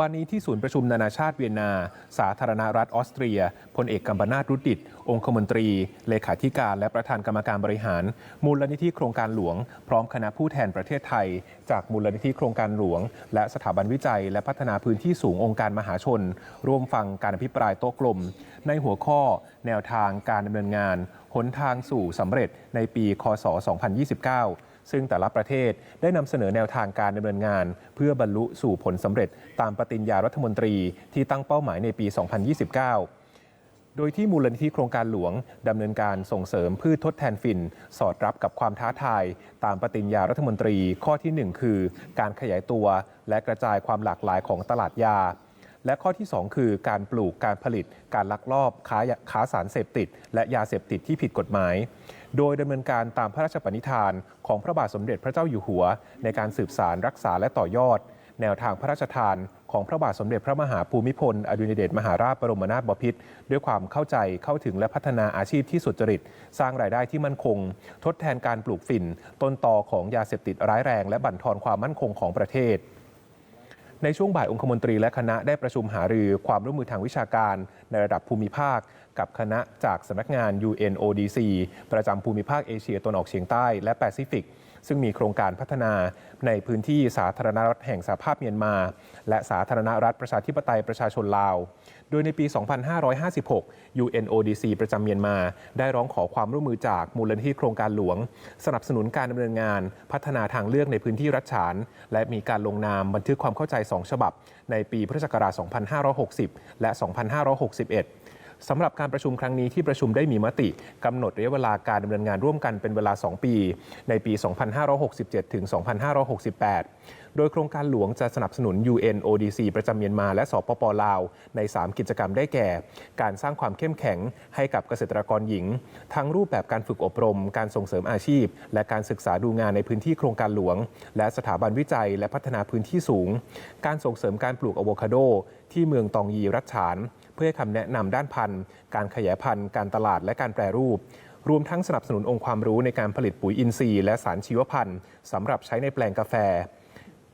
วันนี้ที่ศูนย์ประชุมนานาชาติเวียนนา สาธารณรัฐออสเตรียพลเอกกัมปนาตรุดิต องคมนตรี เลขาธิการและประธานกรรมการบริหาร มูลนิธิโครงการหลวง พร้อมคณะผู้แทนประเทศไทย จากมูลนิธิโครงการหลวง และสถาบันวิจัย และพัฒนาพื้นที่สูงองค์การมหาชน ร่วมฟังการอภิปรายโต๊ะกลม ในหัวข้อ แนวทางการดำเนินงานหนทางสู่สำเร็จในปี คศ 2029 ซึ่งแต่ละประเทศได้นำเสนอแนวทางการดำเนินงาน เพื่อบรรลุสู่ผลสำเร็จตามปฏิญญารัฐมนตรีที่ตั้งเป้าหมายในปี 2029โดยที่มูลนิธิโครงการหลวง ดำเนินการส่งเสริมพืชทดแทนฝิ่นสอดรับกับความท้าทาย ตามปฏิญญารัฐมนตรีข้อทีหนึ่1 คือ การขยายตัว และกระจายความหลากหลายของตลาดยา และข้อที่ 2 คือการปลูกการผลิต การลักลอบค้าค้าสารเสพติด และยาเสพติดที่ผิดกฎหมาย โดยดำเนินการตามพระราชปณิธาน ของพระบาทสมเด็จพระเจ้าอยู่หัว ในการสืบสารรักษาและต่อยอด แนวทางพระราชทานของพระบาทสมเด็จพระมหาภูมิพล อดุลยเดชมหาราชบรมนาถบพิตรด้วยความเข้าใจเข้าถึงและพัฒนาอาชีพที่สุจริต สร้างรายได้ที่มั่นคง ทดแทนการปลูกฝิ่น ต้นตอของยาเสพติดร้ายแรง และบั่นทอนความมั่นคงของประเทศ ในช่วงบ่ายองคมนตรีและคณะได้ประชุมหารือความร่วมมือทางวิชาการในระดับภูมิภาค กับคณะจากสำนักงาน UNODC ประจำภูมิภาคเอเชียตะวันออกเฉียงใต้และแปซิฟิก ซึ่งมีโครงการพัฒนาในพื้นที่สาธารณรัฐแห่งสหภาพเมียนมา และสาธารณรัฐประชาธิปไตยประชาชนลาว โดยในปี 2556 UNODC ประจำเมียนมา ได้ร้องขอความร่วมมือจากมูลนิธิโครงการหลวง สนับสนุนการดำเนินงานพัฒนาทางเลือกในพื้นที่รัฐฉาน และมีการลงนามบันทึกความเข้าใจ 2 ฉบับ ในปีพุทธศักราช 2560 และ 2561 สำหรับการประชุมครั้งนี้ที่ประชุมได้มีมติกำหนดระยะเวลาการดำเนินงานร่วมกันเป็นเวลา 2 ปี ในปี 2567 ถึง 2568 โดยโครงการหลวงจะสนับสนุน UNODC ประจำเมียนมาและสปปลาว ใน 3 กิจกรรมได้แก่ การสร้างความเข้มแข็งให้กับเกษตรกรหญิง ทั้งรูปแบบการฝึกอบรม การส่งเสริมอาชีพ และการศึกษาดูงานในพื้นที่โครงการหลวง และสถาบันวิจัย และพัฒนาพื้นที่สูง การส่งเสริมการปลูกอะโวคาโด ที่เมืองตองยีรัชฉาน เพื่อให้คำแนะนำด้านพันธุ์ การขยายพันธุ์ การตลาดและการแปรรูป รวมทั้งสนับสนุนองค์ความรู้ในการผลิตปุ๋ยอินทรีย์และสารชีวพันธุ์สำหรับใช้ในแปลงกาแฟ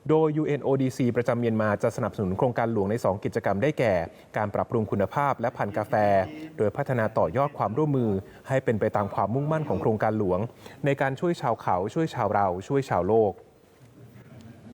โดย UNODC ประจำเมียนมาจะสนับสนุนโครงการหลวงใน 2 กิจกรรมได้แก่ การปรับปรุงคุณภาพและพันธุ์กาแฟ โดยพัฒนาต่อยอดความร่วมมือ ให้เป็นไปตามความมุ่งมั่นของโครงการหลวง ในการช่วยชาวเขาช่วยชาวเราช่วยชาวโลก